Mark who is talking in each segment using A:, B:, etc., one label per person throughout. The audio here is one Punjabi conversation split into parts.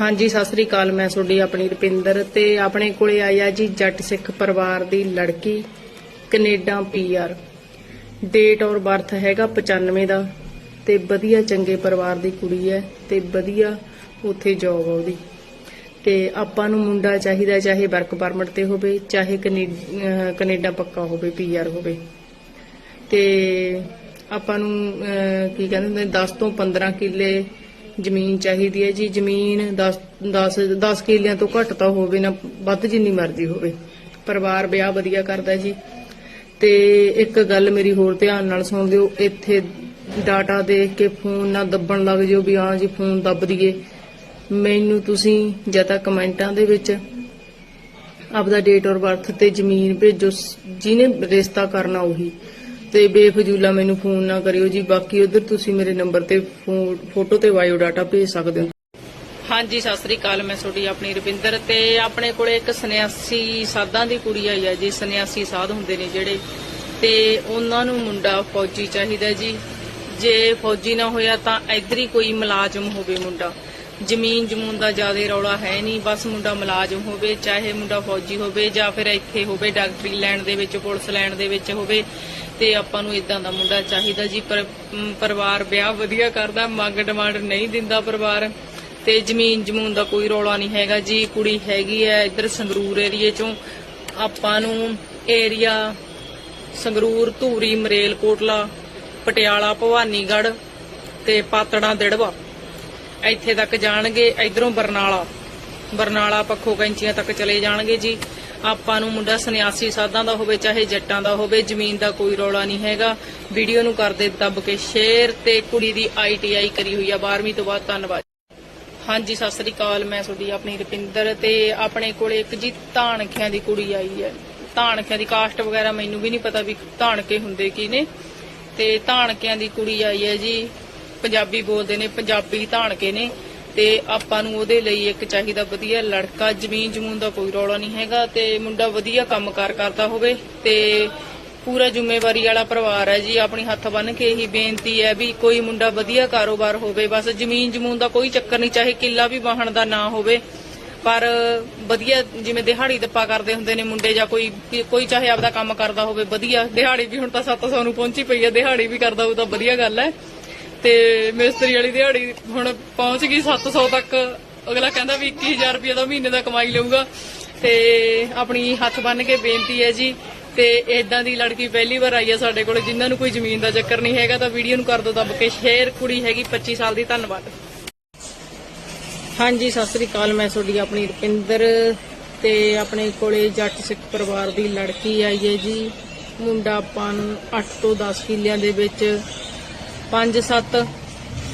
A: ਹਾਂਜੀ, ਸਤਿ ਸ੍ਰੀ ਅਕਾਲ। ਮੈਂ ਤੁਹਾਡੀ ਆਪਣੀ ਰੁਪਿੰਦਰ ਤੇ ਆਪਣੇ ਕੋਲੇ ਆਈ ਆ ਜੀ ਜੱਟ ਸਿੱਖ ਪਰਿਵਾਰ ਦੀ ਲੜਕੀ, ਕੈਨੇਡਾ ਪੀਆਰ ਡੇਟ ਔਰ ਬਰਥ ਹੈਗਾ 95 ਦਾ ਤੇ ਵਧੀਆ ਚੰਗੇ ਪਰਿਵਾਰ ਦੀ ਕੁੜੀ ਹੈ ਤੇ ਵਧੀਆ ਉੱਥੇ ਜੌਬ ਆ ਉਹਦੀ। ਤੇ ਆਪਾਂ ਨੂੰ ਮੁੰਡਾ ਚਾਹੀਦਾ ਚਾਹੇ ਵਰਕ ਪਰਮਿਟ ਤੇ ਹੋਵੇ, ਚਾਹੇ ਕੈਨੇ- ਅਹ ਕੈਨੇਡਾ ਪੱਕਾ ਹੋਵੇ ਪੀਆਰ ਹੋਵੇ। ਤੇ ਆਪਾਂ ਨੂੰ ਕੀ ਕਹਿੰਦੇ ਹੁੰਦੇ 10 ਤੋਂ 15 ਕਿੱਲੇ ਜ਼ਮੀਨ ਚਾਹੀਦੀ ਹੈ ਜੀ, ਜ਼ਮੀਨ 10 10 10 ਕਿੱਲਿਆਂ ਤੋਂ ਘੱਟ ਤਾਂ ਹੋਵੇ ਨਾ, ਵੱਧ ਜਿੰਨੀ ਮਰਜ਼ੀ ਹੋਵੇ। ਪਰਿਵਾਰ ਵਿਆਹ ਵਧੀਆ ਕਰਦਾ ਜੀ। ਤੇ ਇੱਕ ਗੱਲ ਮੇਰੀ ਹੋਰ ਧਿਆਨ ਨਾਲ ਸੁਣ ਲਿਓ, ਇੱਥੇ ਡਾਟਾ ਦੇਖ ਕੇ ਫੋਨ ਨਾ ਦੱਬਣ ਲੱਗ ਜਿਓ ਵੀ ਹਾਂ ਜੀ, ਫੋਨ ਦੱਬ ਦਈਏ। ਮੈਨੂੰ ਤੁਸੀਂ ਜਾਂ ਤਾਂ ਕਮੈਂਟਾਂ ਦੇ ਵਿੱਚ ਆਪਦਾ ਡੇਟ ਔਰ ਬਰਥ ਤੇ ਜ਼ਮੀਨ ਭੇਜੋ ਜਿਹਨੇ ਰਿਸ਼ਤਾ ਕਰਨਾ ਉਹੀ। ਤੇ ਬੇਫਜ਼ੂਲਾ ਮੈਨੂੰ ਫੋਨ ਨਾ ਕਰਿਓ ਜੀ। ਬਾਕੀ ਉਧਰ ਤੁਸੀਂ ਮੇਰੇ ਨੰਬਰ ਤੇ ਫੋਟੋ ਤੇ ਬਾਇਓ ਡਾਟਾ ਭੇਜ ਸਕਦੇ ਹੋ। ਹਾਂਜੀ, ਸਤਿ ਸ੍ਰੀ ਅਕਾਲ। ਮੈਂ ਤੁਹਾਡੀ ਆਪਣੀ ਰਵਿੰਦਰ ਤੇ ਆਪਣੇ ਕੋਲੇ ਇੱਕ ਸੰਨਿਆਸੀ ਸਾਧਾਂ ਦੀ ਕੁੜੀ ਆਈ ਹੈ ਜੀ। ਸੰਨਿਆਸੀ ਸਾਧ ਹੁੰਦੇ ਨੇ ਜਿਹੜੇ। ਤੇ ਉਹਨਾਂ ਨੂੰ ਮੁੰਡਾ ਫੌਜੀ ਚਾਹੀਦਾ ਜੀ। ਜੇ ਫੌਜੀ ਨਾ ਹੋਇਆ ਤਾਂ ਇੱਧਰ ਹੀ ਕੋਈ ਮੁਲਾਜ਼ਮ ਹੋਵੇ ਮੁੰਡਾ। ਜ਼ਮੀਨ ਜਮੂਨ ਦਾ ਜ਼ਿਆਦਾ ਰੌਲਾ ਹੈ ਨਹੀਂ। ਬਸ ਮੁੰਡਾ ਮੁਲਾਜ਼ਮ ਹੋਵੇ, ਚਾਹੇ ਮੁੰਡਾ ਫੌਜੀ ਹੋਵੇ ਜਾਂ ਫਿਰ ਇੱਥੇ ਹੋਵੇ, ਡਾਕਟਰੀ ਲੈਣ ਦੇ ਵਿੱਚ, ਪੁਲਿਸ ਲੈਣ ਦੇ ਵਿੱਚ ਹੋਵੇ। ਤੇ ਆਪਾਂ ਨੂੰ ਇਦਾਂ ਦਾ ਮੁੰਡਾ ਚਾਹੀਦਾ ਜੀ, ਪਰ ਪਰਿਵਾਰ ਵਿਆਹ ਵਧੀਆ ਕਰਦਾ, ਮੰਗ ਡਿਮਾਂਡ ਨਹੀਂ ਦਿੰਦਾ ਪਰਿਵਾਰ। ਤੇ ਜ਼ਮੀਨ ਜਮੂਨ ਦਾ ਕੋਈ ਰੌਲਾ ਨਹੀਂ ਹੈਗਾ ਜੀ, ਕੁੜੀ ਹੈਗੀ ਹੈ ਇੱਧਰ ਸੰਗਰੂਰ ਏਰੀਏ ਚੋਂ। ਆਪਾਂ ਨੂੰ ਏਰੀਆ ਸੰਗਰੂਰ, ਧੂਰੀ, ਮਰੇਲਕੋਟਲਾ, ਪਟਿਆਲਾ, ਭਵਾਨੀਗੜ੍ਹ ਤੇ ਪਾਤੜਾ, ਦਿੜਵਾ। ਇੱਥੇ ਤੱਕ ਜਾਣਗੇ, ਇਧਰੋਂ ਬਰਨਾਲਾ। ਬਰਨਾਲਾ ਪੱਖੋਂ ਕੈਂਚੀਆਂ ਤੱਕ ਚਲੇ ਜਾਣਗੇ ਜੀ। ਆਪਾਂ ਨੂੰ ਮੁੰਡਾ ਸੰਨਿਆਸੀ ਸਾਧਾਂ ਦਾ ਹੋਵੇ, ਚਾਹੇ ਜੱਟਾਂ ਦਾ ਹੋਵੇ, ਜ਼ਮੀਨ ਦਾ ਕੋਈ ਰੌਲਾ ਨਹੀਂ ਹੈਗਾ। ਵੀਡੀਓ ਨੂੰ ਕਰਦੇ ਦੱਬ ਕੇ ਸ਼ੇਅਰ ਤੇ ਕੁੜੀ ਦੀ ਆਈਟੀਆਈ ਕਰੀ ਹੋਈ ਆ। 12ਵੀਂ ਤੋਂ ਬਾਅਦ ਧੰਨਵਾਦ। ਹਾਂਜੀ, ਸਤਿ ਸ੍ਰੀ ਅਕਾਲ। ਮੈਂ ਤੁਹਾਡੀ ਆਪਣੀ ਰੁਪਿੰਦਰ ਤੇ ਆਪਣੇ ਕੋਲੇ ਇੱਕ ਜੀ ਧਾਨਖਿਆਂ ਦੀ ਕੁੜੀ ਆਈ ਹੈ। ਧਾਨਖਿਆਂ ਦੀ ਕਾਸਟ ਵਗੈਰਾ ਮੈਨੂੰ ਵੀ ਨਹੀਂ ਪਤਾ ਵੀ ਧਾਨਕੇ ਹੁੰਦੇ ਕੀ ਨੇ। ਤੇ ਧਾਨਕਿਆਂ ਦੀ ਕੁੜੀ ਆਈ ਹੈ ਜੀ। ਪੰਜਾਬੀ ਬੋਲਦੇ ਨੇ, ਪੰਜਾਬੀ ਧਾਨਕੇ ਨੇ। ਤੇ ਆਪਾਂ ਨੂੰ ਉਹਦੇ ਲਈ ਇੱਕ ਚਾਹੀਦਾ ਵਧੀਆ ਲੜਕਾ, ਜ਼ਮੀਨ ਜਮੂਨ ਦਾ ਕੋਈ ਰੌਲਾ ਨਹੀਂ ਹੈਗਾ ਤੇ ਮੁੰਡਾ ਵਧੀਆ ਕੰਮਕਾਰ ਕਰਦਾ ਹੋਵੇ ਤੇ ਪੂਰਾ ਜ਼ਿੰਮੇਵਾਰੀ ਵਾਲਾ ਪਰਿਵਾਰ ਹੈ ਜੀ, ਆਪਣੀ ਹੱਥ ਬੰਨ ਕੇ ਇਹੀ ਬੇਨਤੀ ਹੈ ਵੀ ਕੋਈ ਮੁੰਡਾ ਵਧੀਆ ਕਾਰੋਬਾਰ ਹੋਵੇ, ਬਸ ਜ਼ਮੀਨ ਜਮੂਨ ਦਾ ਕੋਈ ਚੱਕਰ ਨਹੀਂ, ਚਾਹੇ ਕਿੱਲਾ ਵੀ ਵਾਹਣ ਦਾ ਨਾ ਹੋਵੇ, ਪਰ ਵਧੀਆ ਜਿਵੇਂ ਦਿਹਾੜੀ ਦੱਪਾ ਕਰਦੇ ਹੁੰਦੇ ਨੇ ਮੁੰਡੇ ਜਾਂ ਕੋਈ ਕੋਈ ਚਾਹੇ ਆਪਦਾ ਕੰਮ ਕਰਦਾ ਹੋਵੇ, ਵਧੀਆ ਦਿਹਾੜੀ ਵੀ ਹੁਣ ਤਾਂ 700 ਨੂੰ ਪਹੁੰਚੀ ਪਈ ਹੈ, ਦਿਹਾੜੀ ਵੀ ਕਰਦਾ ਉਹ ਤਾਂ ਵਧੀਆ ਗੱਲ ਹੈ। ਤੇ ਮਿਸਤਰੀ ਵਾਲੀ ਦਿਹਾੜੀ ਹੁਣ ਪਹੁੰਚ ਗਈ 700 ਤੱਕ। ਅਗਲਾ ਕਹਿੰਦਾ ਵੀ 21000 ਰੁਪਏ ਦਾ ਮਹੀਨੇ ਦਾ ਕਮਾਈ ਲਊਗਾ। ਤੇ ਆਪਣੀ ਹੱਥ ਬੰਨ ਕੇ ਬੇਨਤੀ ਹੈ ਜੀ, ਤੇ ਇਦਾਂ ਦੀ ਲੜਕੀ ਪਹਿਲੀ ਵਾਰ ਆਈ ਹੈ ਸਾਡੇ ਕੋਲ, ਜਿਨ੍ਹਾਂ ਨੂੰ ਕੋਈ ਜ਼ਮੀਨ ਦਾ ਚੱਕਰ ਨਹੀਂ ਹੈਗਾ, ਤਾਂ ਵੀਡੀਓ ਨੂੰ ਕਰ ਦਿਓ ਦੱਬ ਕੇ। ਸ਼ੇਅਰ ਕੁੜੀ ਹੈਗੀ 25 ਸਾਲ ਦੀ, ਧੰਨਵਾਦ। ਹਾਂਜੀ, ਸਤਿ ਸ੍ਰੀ ਅਕਾਲ, ਮੈਂ ਤੁਹਾਡੀ ਆਪਣੀ ਰੁਪਿੰਦਰ ਤੇ ਆਪਣੇ ਕੋਲੇ ਜੱਟ ਸਿੱਖ ਪਰਿਵਾਰ ਦੀ ਲੜਕੀ ਆਈ ਹੈ ਜੀ। ਮੁੰਡਾ ਆਪਾਂ ਨੂੰ 8 ਤੋਂ 10 ਕਿੱਲਿਆਂ ਦੇ ਵਿੱਚ 5 7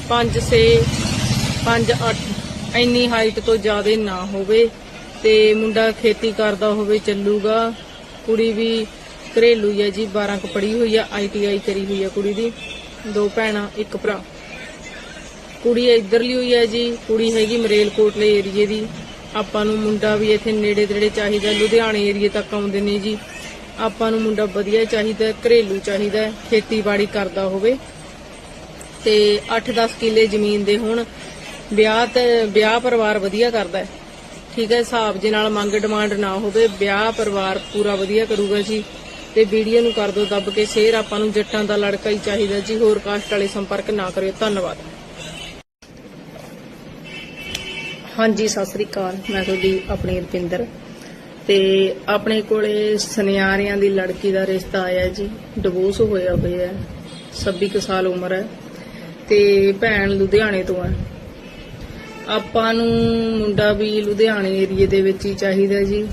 A: 5 6 5 8 ਇੰਨੀ ਹਾਈਟ ਤੋਂ ਜ਼ਿਆਦਾ ਨਾ ਹੋਵੇ ਤੇ ਮੁੰਡਾ ਖੇਤੀ ਕਰਦਾ ਹੋਵੇ, ਚੱਲੂਗਾ। ਕੁੜੀ ਵੀ ਘਰੇਲੂ ਹੀ ਹੈ ਜੀ 12 ਕ ਪੜ੍ਹੀ ਹੋਈ ਆ ਆਈਟੀਆਈ ਕਰੀ ਹੋਈ ਆ ਕੁੜੀ ਦੀ। ਦੋ ਭੈਣਾਂ, ਇੱਕ ਭਰਾ। ਕੁੜੀ ਇੱਧਰਲੀ ਹੋਈ ਹੈ ਜੀ, ਕੁੜੀ ਹੈਗੀ ਮਰੇਲਕੋਟਲੇ ਏਰੀਏ ਦੀ। ਆਪਾਂ ਨੂੰ ਮੁੰਡਾ ਵੀ ਇੱਥੇ ਨੇੜੇ ਤੇੜੇ ਚਾਹੀਦਾ, ਲੁਧਿਆਣੇ ਏਰੀਏ ਤੱਕ ਆਉਂਦੇ ਨੇ ਜੀ। ਆਪਾਂ ਨੂੰ ਮੁੰਡਾ ਵਧੀਆ ਚਾਹੀਦਾ, ਘਰੇਲੂ ਚਾਹੀਦਾ, ਖੇਤੀਬਾੜੀ ਕਰਦਾ ਹੋਵੇ। ਤੇ 8-10 ਕਿੱਲੇ ਜ਼ਮੀਨ ਦੇ ਹੋਣ ਵਿਆਹ ਤੇ ਵਿਆਹ ਪਰਿਵਾਰ ਵਧੀਆ ਕਰਦਾ ਹੈ। ਠੀਕ ਹੈ, ਹਿਸਾਬ ਦੇ ਨਾਲ ਮੰਗ ਡਿਮਾਂਡ ਨਾ ਹੋਵੇ, ਵਿਆਹ ਪਰਿਵਾਰ ਪੂਰਾ ਵਧੀਆ ਕਰੂਗਾ ਜੀ। ਤੇ ਵੀਡੀਓ ਨੂੰ ਕਰ ਦਿਓ ਦੱਬ ਕੇ ਸ਼ੇਅਰ ਆਪਾਂ ਨੂੰ ਜੱਟਾਂ ਦਾ ਲੜਕਾ ਹੀ ਚਾਹੀਦਾ ਜੀ। ਹੋਰ ਕਾਸਟ ਵਾਲੇ ਸੰਪਰਕ ਨਾ ਕਰਿਓ। ਧੰਨਵਾਦ। ਹਾਂਜੀ, ਸਤਿ ਸ੍ਰੀ ਅਕਾਲ। ਮੈਂ ਤੁਹਾਡੀ ਆਪਣੀ ਰਪਿੰਦਰ। ਤੇ ਆਪਣੇ ਕੋਲੇ ਸੁਨਿਆਰਿਆਂ ਦੀ ਲੜਕੀ ਦਾ ਰਿਸ਼ਤਾ ਆਇਆ ਜੀ। ਡਿਵੋਰਸ ਹੋਇਆ ਹੋਇਆ ਹੈ 26 ਕੁ ਸਾਲ ਉਮਰ ਹੈ। ਤੇ ਭੈਣ ਲੁਧਿਆਣੇ ਤੋਂ ਹੈ ਆਪਾਂ ਨੂੰ ਮੁੰਡਾ ਵੀ ਲੁਧਿਆਣੇ ਏਰੀਏ ਦੇ ਵਿੱਚ ਹੀ ਚਾਹੀਦਾ ਜੀ।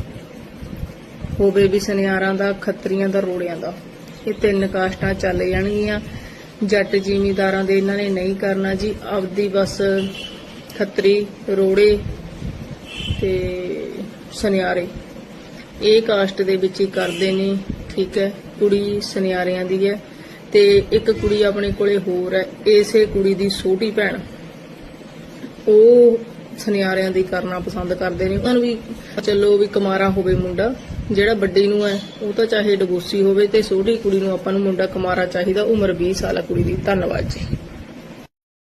A: ਹੋਵੇ ਵੀ ਸੁਨਿਆਰਾਂ ਦਾ, ਖੱਤਰੀਆਂ ਦਾ, ਰੋੜਿਆਂ ਦਾ। ਇਹ ਤਿੰਨ ਕਾਸਟਾਂ ਚੱਲ ਜਾਣਗੀਆਂ। ਜੱਟ ਜ਼ਿਮੀਂਦਾਰਾਂ ਦੇ ਇਹਨਾਂ ਨੇ ਨਹੀਂ ਕਰਨਾ ਜੀ। ਆਪਦੀ ਬਸ ਖੱਤਰੀ, ਰੋੜੇ ਤੇ ਸੁਨਿਆਰੇ। ਇਹ ਕਾਸਟ ਦੇ ਵਿੱਚ ਹੀ ਕਰਦੇ ਨੇ। ਠੀਕ ਹੈ, ਕੁੜੀ ਸੁਨਿਆਰਿਆਂ ਦੀ ਹੈ। ਤੇ ਇੱਕ ਕੁੜੀ ਆਪਣੇ ਕੋਲੇ ਹੋਰ ਹੈ, ਇਸੇ ਕੁੜੀ ਦੀ ਛੋਟੀ ਭੈਣ। ਉਹ ਸੁਨਿਆਰਿਆਂ ਦੀ ਕਰਨਾ ਪਸੰਦ ਕਰਦੇ ਨੇ। ਉਹਨਾਂ ਨੂੰ ਵੀ ਚਲੋ ਵੀ ਕੁਮਾਰਾ ਹੋਵੇ ਮੁੰਡਾ, ਜਿਹੜਾ ਵੱਡੀ ਨੂੰ ਹੈ, ਉਹ ਤਾਂ ਚਾਹੇ ਡਿਵੋਰਸੀ ਹੋਵੇ ਤੇ ਛੋਟੀ ਕੁੜੀ ਨੂੰ ਆਪਾਂ ਨੂੰ ਮੁੰਡਾ ਕੁਮਾਰਾ ਚਾਹੀਦਾ, ਉਮਰ 20 ਸਾਲ ਕੁੜੀ ਦੀ। ਧੰਨਵਾਦ ਜੀ।